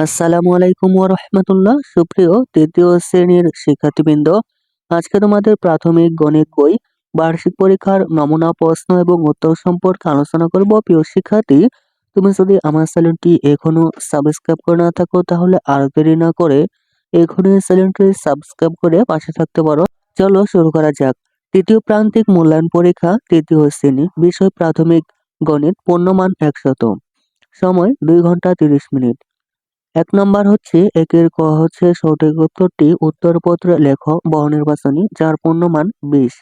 আসসালামু আলাইকুম ওয়া রাহমাতুল্লাহ। সুপ্রিয় তৃতীয় শ্রেণির শিক্ষার্থীবৃন্দ, আজকে তোমাদের প্রাথমিক গণিত বই, বার্ষিক পরীক্ষার নমুনা, প্রশ্ন এবং উত্তর সম্পর্কে আলোচনা করব। প্রিয় শিক্ষার্থী, তুমি যদি আমার চ্যানেলটি এখনও সাবস্ক্রাইব করে না থাকো, তাহলে আর দেরি না করে এখনই চ্যানেলটি সাবস্ক্রাইব করে পাশে থাকতে পারো। চলো শুরু করা যাক। তৃতীয় প্রান্তিক মূল্যায়ন পরীক্ষা, তৃতীয় শ্রেণি, বিষয় প্রাথমিক গণিত, পূর্ণমান একশত। সময়, দুই ঘণ্টা তিরিশ মিনিট। এক নম্বর হচ্ছে একের ক হচ্ছে সঠিক উত্তরটি উত্তরপত্রে লেখ বহু নির্বাচনী যার পূর্ণমান বিশ।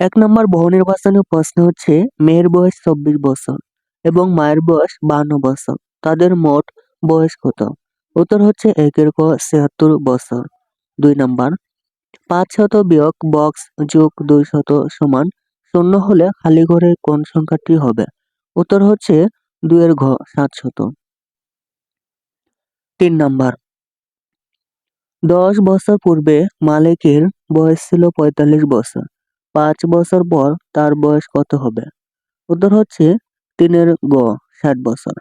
এক নম্বর বহু নির্বাচনী প্রশ্ন হচ্ছে, মেয়ের বয়স চব্বিশ বছর এবং মায়ের বয়স বান্ন বছর, তাদের মোট বয়স কত? উত্তর হচ্ছে একের ক ছিয়াত্তর বছর। দুই নম্বর, পাঁচ শত বিয়োগ বক্স যোগ দুই শত সমান শূন্য হলে খালি ঘরে কোন সংখ্যাটি হবে? উত্তর হচ্ছে দুইয়ের ঘ, সাত শত। তিন নাম্বার। দশ বছর পূর্বে মালিকের বয়স ছিল পঁয়তাল্লিশ বছর। পাঁচ বছর পর তার বয়স কত হবে? উত্তর হচ্ছে তিনের গ, ষাট বছর।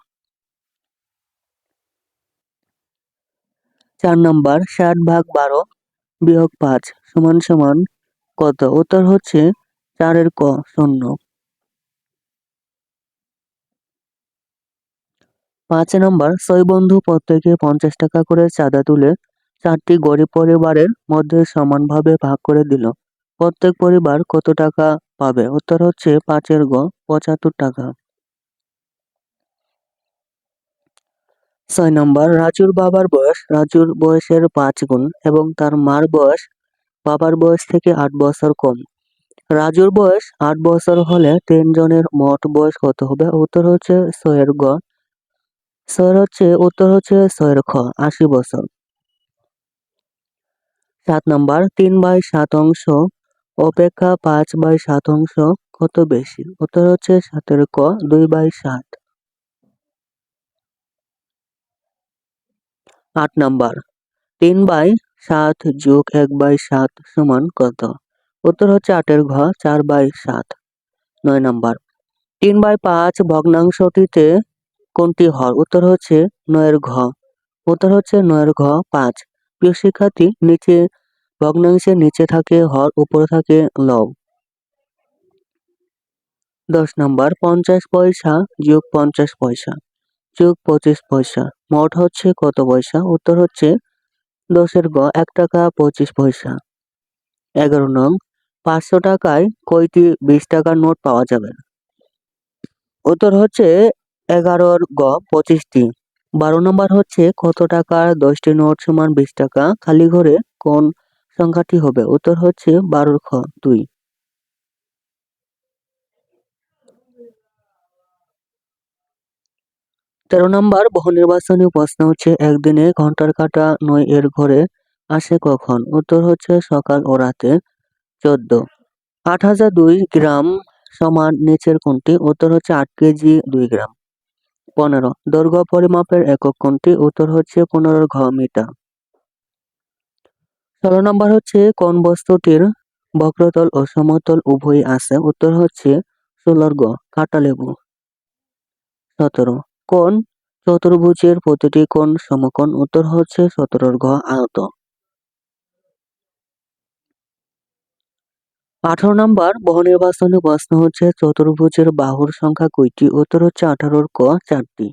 চার নাম্বার, ষাট ভাগ বারো বিয়োগ পাঁচ সমান সমান কত? উত্তর হচ্ছে চারের ক, শূন্য। পাঁচ নম্বর বন্ধু প্রত্যেকে পঞ্চাশ টাকা করে চাঁদা তুলে চারটি গরিব পরিবারের মধ্যে সমানভাবে ভাগ করে দিল। প্রত্যেক পরিবার কত টাকা পাবে? উত্তর হচ্ছে পাঁচের গ, পঁচাত্তর টাকা। ছয় নম্বর, রাজুর বাবার বয়স। রাজুর বয়সের পাঁচ গুণ এবং তার মার বয়স বাবার বয়স থেকে আট বছর কম। রাজুর বয়স আট বছর হলে তিনজনের মোট বয়স কত হবে? উত্তর হচ্ছে ছয়ের গ ছয়ের হচ্ছে, উত্তর হচ্ছে ছয়ের খ আশি বছর। সাত নাম্বার, তিন বাই সাত অংশ, অপেক্ষা পাঁচ বাই সাত অংশ, কত বেশি? উত্তর হচ্ছে সাতের ক, দুই বাই সাত। আট নম্বর, তিন বাই সাত যোগ এক বাই সাত সমান কত? উত্তর হচ্ছে আটের ঘ, চার বাই সাত। নয় নাম্বার, তিন বাই পাঁচ ভগ্নাংশটিতে কোনটি হর? উত্তর হচ্ছে নয়ের ঘ। উত্তর হচ্ছে নয়ের ঘ, পাঁচ। প্রিয় শিক্ষার্থী, নিচে, ভগ্নাংশের নিচে থাকে হর, উপরে থাকে লব। দশ নম্বর, পঞ্চাশ পয়সা যোগ পঞ্চাশ পয়সা। যোগ পঁচিশ পয়সা। মোট হচ্ছে কত পয়সা? উত্তর হচ্ছে দশের গ এক টাকা পঁচিশ পয়সা। এগারো নং, পাঁচশো টাকায় কয়টি বিশ টাকার নোট পাওয়া যাবে? উত্তর হচ্ছে এগারোর গ, পঁচিশটি। বারো নম্বর হচ্ছে কত টাকার দশটি নোট সমান বিশ টাকা। খালি ঘরে কোন সংখ্যাটি হবে? উত্তর হচ্ছে বারোর খ, দুই। তেরো নম্বর বহু নির্বাচনী প্রশ্ন হচ্ছে, একদিনে ঘণ্টার কাটা নয় এর ঘরে আসে কখন? উত্তর হচ্ছে সকাল ও রাতে চোদ্দ। আট হাজার দুই গ্রাম সমান নিচের কোনটি? উত্তর হচ্ছে আট কেজি দুই গ্রাম। পনেরো। দৈর্ঘ্য পরিমাপের একক কোনটি উত্তর হচ্ছে পনেরো ঘ মিটার। ষোলো নম্বর হচ্ছে কোন বস্তুটির বক্রতল ও সমতল উভয়ই আছে, উত্তর হচ্ছে ষোলোর গ কাটা লেবু সতেরো। কোন চতুর্ভুজের প্রতিটি কোণ সমকোণ, উত্তর হচ্ছে সতেরোর ঘ আয়ত আঠারো নম্বর, বহুনির্বাচনী প্রশ্ন হচ্ছে চতুর্ভুজের বাহুর সংখ্যা কয়টি? উত্তর হচ্ছে আঠারোর ক, চারটি।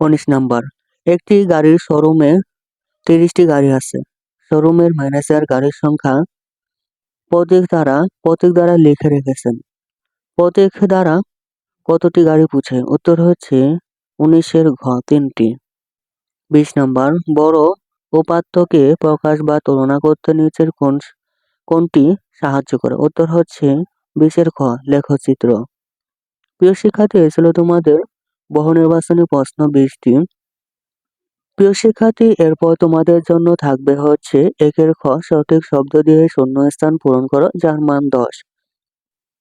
উনিশ নাম্বার, একটি গাড়ির শোরুমে তিরিশটি গাড়ি আছে। শোরুমের ম্যানেজার গাড়ির সংখ্যা প্রতীক দ্বারা প্রতীক দ্বারা লিখে রেখেছেন। প্রতীক দ্বারা কতটি গাড়ি পুছে? উত্তর হচ্ছে উনিশের ঘ, তিনটি। বিশ নাম্বার, বড় উপাত্তকে প্রকাশ বা তুলনা করতে নিচের কোন কোনটি সাহায্য করে? উত্তর হচ্ছে বিশের খ, লেখচিত্র। প্রিয় শিক্ষার্থী ছিল তোমাদের বহু নির্বাচনী প্রশ্ন বিশটি প্রিয় শিক্ষার্থী, এরপর তোমাদের জন্য থাকবে হচ্ছে একের খ, সঠিক শব্দ দিয়ে শূন্য স্থান পূরণ করো, যার মান দশ।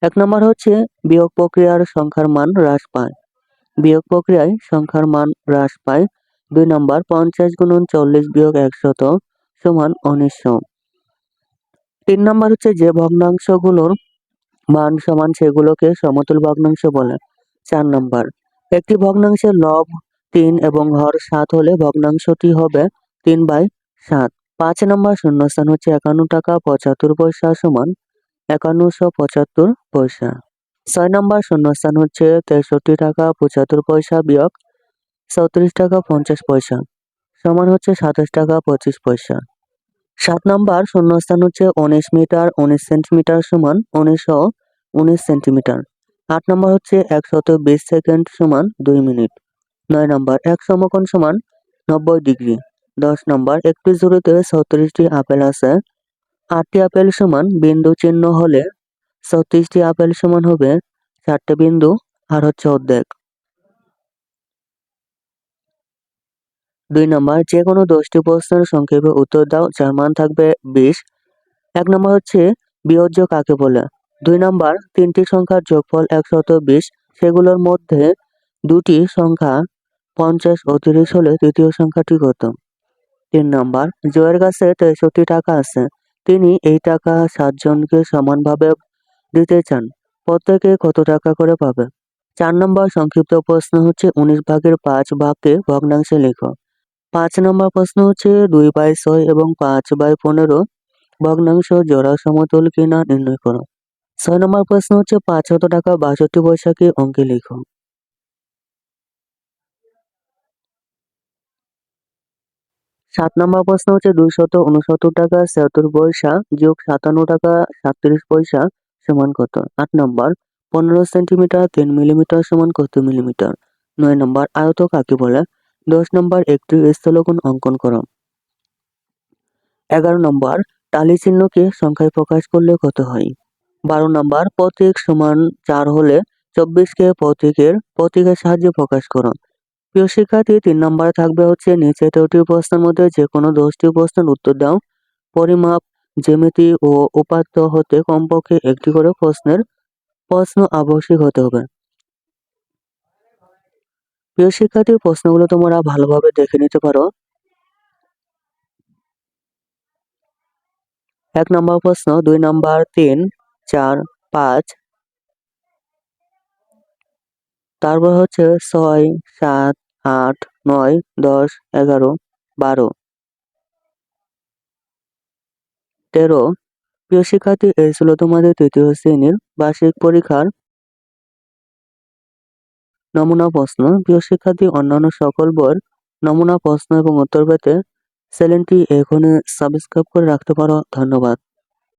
এক নম্বর হচ্ছে বিয়োগ প্রক্রিয়ার সংখ্যার মান হ্রাস পায়। বিয়োগ প্রক্রিয়ায় সংখ্যার মান হ্রাস পায়। দুই নম্বর, পঞ্চাশ গুণন চল্লিশ বিয়োগ একশত সমান উনিশশো। তিন নম্বর হচ্ছে যে ভগ্নাংশগুলোর মান সমান সেগুলোকে সমতুল ভগ্নাংশ বলে। চার নম্বর, একটি ভগ্নাংশের লব তিন এবং হর সাত হলে ভগ্নাংশটি হবে তিন বাই সাত। পাঁচ নম্বর শূন্যস্থান হচ্ছে একান্ন টাকা পঁচাত্তর পয়সা সমান একান্নশো পঁচাত্তর পয়সা। ছয় নম্বর শূন্যস্থান হচ্ছে তেষট্টি টাকা পঁচাত্তর পয়সা বিয়োগ চৌত্রিশ টাকা পঞ্চাশ পয়সা সমান হচ্ছে সাতাশ টাকা পঁচিশ পয়সা। সাত নম্বর শূন্যস্থান হচ্ছে উনিশ মিটার, উনিশ সেন্টিমিটার সমান উনিশশো উনিশ সেন্টিমিটার। আট নম্বর হচ্ছে একশত বিশ সেকেন্ড সমান দুই মিনিট। নয় নম্বর এক সমকোণ সমান নব্বই ডিগ্রি। দশ নম্বর একটি ঝুড়িতে ছত্রিশটি আপেল আছে। আটটি আপেল সমান বিন্দু চিহ্ন হলে ছত্রিশটি আপেল সমান হবে চারটে বিন্দু আর হচ্ছে অর্ধেক। দুই নম্বর যে কোনো দশটি প্রশ্নের সংক্ষেপে উত্তর দাও, যার মান থাকবে বিশ। এক নম্বর হচ্ছে, বিয়োজ্য কাকে বলে? দুই নম্বর, তিনটি সংখ্যার যোগফল একশত বিশ। সেগুলোর মধ্যে দুটি সংখ্যা পঞ্চাশ ও তিরিশ হলে তৃতীয় সংখ্যাটি কত? তিন নম্বর, জয়ের কাছে তেষট্টি টাকা আছে। তিনি এই টাকা সাতজনকে সমানভাবে দিতে চান। প্রত্যেকে কত টাকা করে পাবে? চার নম্বর, সংক্ষিপ্ত প্রশ্ন হচ্ছে, উনিশ ভাগের পাঁচ ভাগকে ভগ্নাংশে লেখো। পাঁচ নম্বর প্রশ্ন হচ্ছে দুই বাই ছয় এবং পাঁচ বাই পনেরো ভগ্নাংশ জোড়া সমতুল কিনা নির্ণয় করো। ছয় নম্বর প্রশ্ন হচ্ছে পাঁচ শত টাকা বাষট্টি পয়সাকে অঙ্কে লিখো। সাত নম্বর প্রশ্ন হচ্ছে দুইশত উনসত্তর টাকা ছিয়াত্তর পয়সা যোগ সাতান্ন টাকা সাতত্রিশ পয়সা সমান কত? আট নম্বর, পনেরো সেন্টিমিটার তিন মিলিমিটার সমান কত মিলিমিটার? নয় নম্বর আয়ত কাকে বলে? দশ নম্বর একটি স্থলকোণ অঙ্কন করো। এগারো নম্বর, টালি চিহ্নকে সংখ্যায় প্রকাশ করলে কত হয়? বারো নম্বর প্রতীক সমান চার হলে চব্বিশকে প্রতীকের প্রতীকের সাহায্যে প্রকাশ করো। প্রিয় শিক্ষার্থী, তিন নম্বরে থাকবে হচ্ছে নিচে তেরোটি প্রশ্নের মধ্যে যে কোনো দশটি প্রশ্নের উত্তর দাও। পরিমাপ, জ্যামিতি ও উপাত্ত হতে কমপক্ষে একটি করে প্রশ্নের প্রশ্ন আবশ্যিক হতে হবে। প্রিয় শিক্ষার্থী, প্রশ্নগুলো তোমরা ভালোভাবে দেখে নিতে পারো। এক নম্বর প্রশ্ন, দুই নম্বর, তিন, চার, পাঁচ। তারপর হচ্ছে ছয়, সাত, আট, নয়, দশ, এগারো, বারো। তেরো, প্রিয় শিক্ষার্থী, এই ছিল তোমাদের তৃতীয় শ্রেণির বার্ষিক পরীক্ষার নমুনা প্রশ্ন। প্রিয় শিক্ষার্থী, অন্যান্য সকল বর নমুনা প্রশ্ন এবং উত্তর পেতে চ্যানেলটি এখনই সাবস্ক্রাইব করে রাখতে পারো। ধন্যবাদ।